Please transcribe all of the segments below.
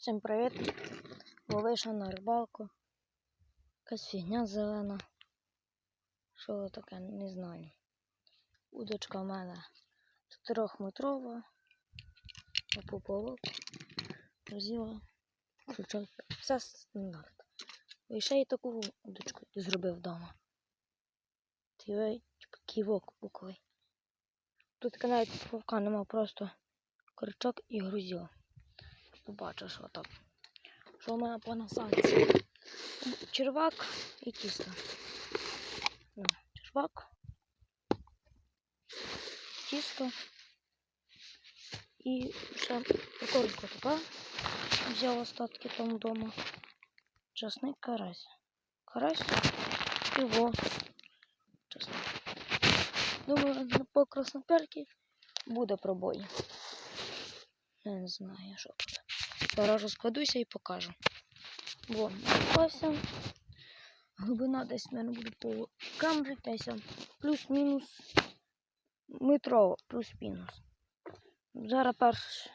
Всім привіт! Вийшов на рибалку. Якась фігня зелена. Що таке, не знаю. Удочка в мене 4-метрова. Поповок. Розіла. Крючок. Все стандарт. І ще й таку удочку зробив вдома. Ти ківок буковий. Тут навіть повка нема, просто крючок і грузило. Побачу, що там. Що в мене по насадці. Червак і тісто. Червак. Тісто. І ще коротко така. Взяв остатки там вдома. Часник карась. Карась і во. Часник. Думаю, по красноперки буде пробой. Я не знаю, що буде. Зараз розкладуся і покажу. Во, напався. Глибина десь, мабуть, буде по камері плюс-мінус метрово, плюс-мінус. Зараз перш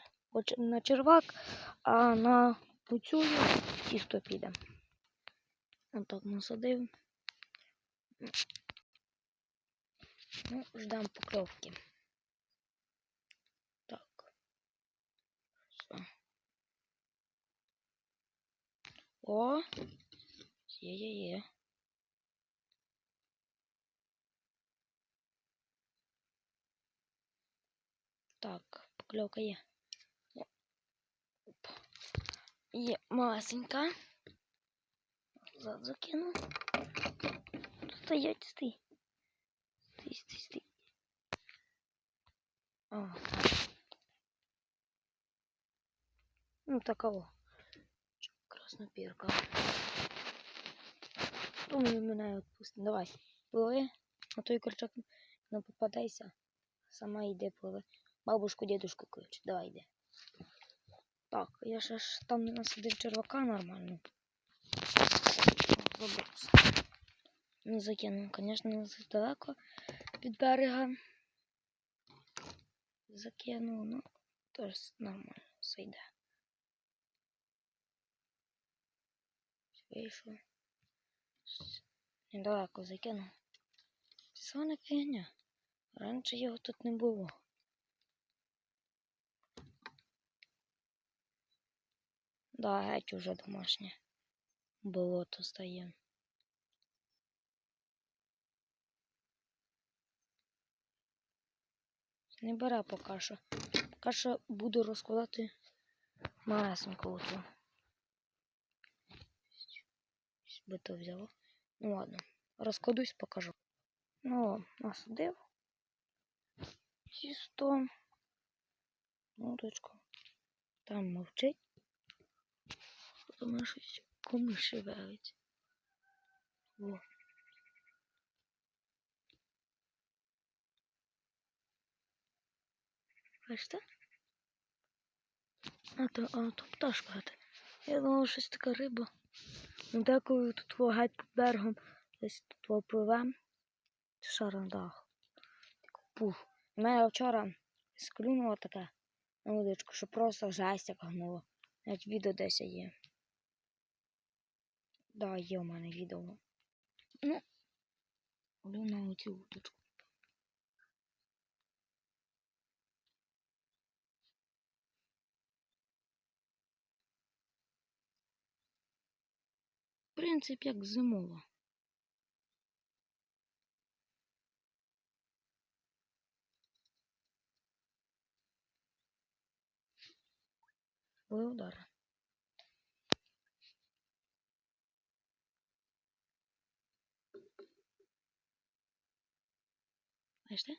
на червак, а на оцю тісто піде. Отак насадив. Ну, ждемо покльовки. Так. Все. О! Є-є-є. Так, покльовка є. Оп. Є масенька. Назад закину. Стоять, стій. Стій, стій, стій. О, так. Ну, такого. Краснопірка. Думаю, мене відпустить. Давай, пливи. На той крючок не попадайся. Сама йде пливи. Бабушку, дедушку кличе. Давай йди. Так, я ще ж там насадив червака нормально. Не закинув, звісно, не далеко від берега. Закинув, ну, теж нормально, зайде. Вийшов. Недалеко закинув. Це фігня. Раніше його тут не було. Да, геть уже домашнє. Болото стає. Не бере поки що. Поки що буду розкладати малесеньку оцю. Би то взяло. Ну ладно, розкладусь, покажу. Ну, насадив. Тісто. Удочку. Там мовчить. Тому щось кому шевелить. Во. Бачите? А то, а то пташка. Я думала, щось така риба. Деколи тут геть під берегом десь тут во пливе. Це шарандах. Таку пух. У мене вчора склюнуло таке на водичку, що просто жесть як гнуло. Навіть відео десь є. Да, є у мене відео. Ну, на оцю удочку. Принцип як зимова. Ой, удар. Бачите?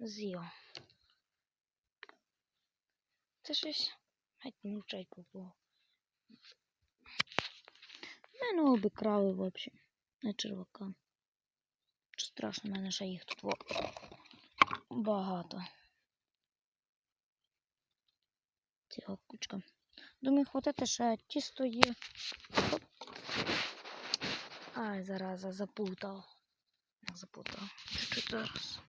З'їв. Це щось геть вчать було. Мене обікрали взагалі. На червака. Що страшно, в мене ще їх тут багато. Ціла кучка. Думаю, хватити ще тісто є. Ай, зараза, запутав. Запутав. Чуть-чуть зараз.